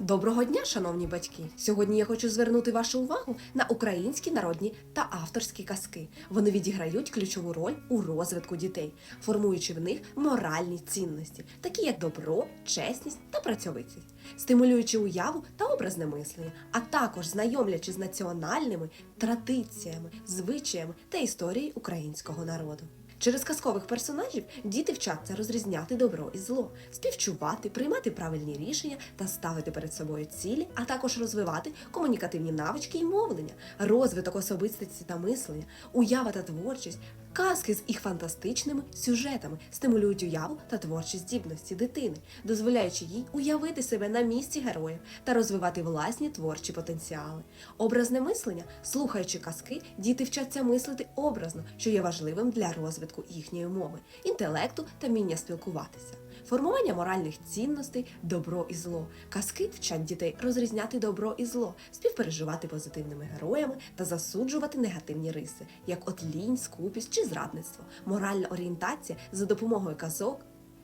Доброго дня, шановні батьки! Сьогодні я хочу звернути вашу увагу на українські народні та авторські казки. Вони відіграють ключову роль у розвитку дітей, формуючи в них моральні цінності, такі як добро, чесність та працьовитість, стимулюючи уяву та образне мислення, а також знайомлячи з національними традиціями, звичаями та історією українського народу. Через казкових персонажів діти вчаться розрізняти добро і зло, співчувати, приймати правильні рішення та ставити перед собою цілі, а також розвивати комунікативні навички і мовлення, розвиток особистості та мислення, уява та творчість. Казки з їх фантастичними сюжетами стимулюють уяву та творчі здібності дитини, дозволяючи їй уявити себе на місці героїв та розвивати власні творчі потенціали. Образне мислення, слухаючи казки, діти вчаться мислити образно, що є важливим для розвитку їхньої мови, інтелекту та вміння спілкуватися. Формування моральних цінностей, добро і зло. Казки вчать дітей розрізняти добро і зло, співпереживати позитивними героями та засуджувати негативні риси, як от лінь, скупість чи зрадництво. Моральна орієнтація за допомогою казок.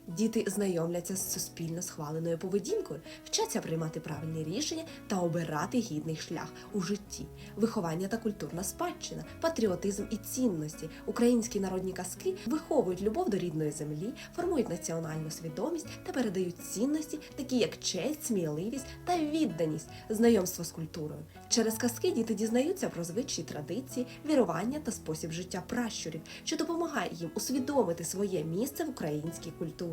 Діти знайомляться з суспільно схваленою поведінкою, вчаться приймати правильні рішення та обирати гідний шлях у житті, виховання та культурна спадщина, патріотизм і цінності. Українські народні казки виховують любов до рідної землі, формують національну свідомість та передають цінності, такі як честь, сміливість та відданість, знайомство з культурою. Через казки діти дізнаються про звичаї традиції, вірування та спосіб життя пращурів, що допомагає їм усвідомити своє місце в українській культурі.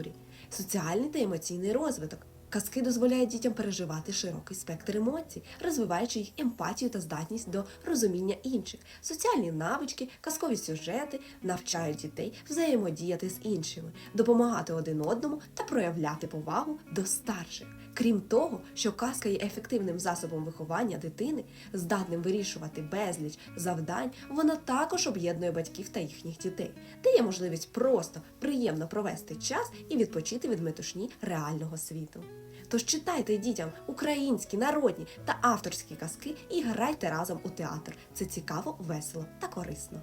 Соціальний та емоційний розвиток. Казки дозволяють дітям переживати широкий спектр емоцій, розвиваючи їх емпатію та здатність до розуміння інших. Соціальні навички, казкові сюжети навчають дітей взаємодіяти з іншими, допомагати один одному та проявляти повагу до старших. Крім того, що казка є ефективним засобом виховання дитини, здатним вирішувати безліч завдань, вона також об'єднує батьків та їхніх дітей, дає можливість просто приємно провести час і відпочити від метушні реального світу. Тож читайте дітям українські, народні та авторські казки і грайте разом у театр. Це цікаво, весело та корисно.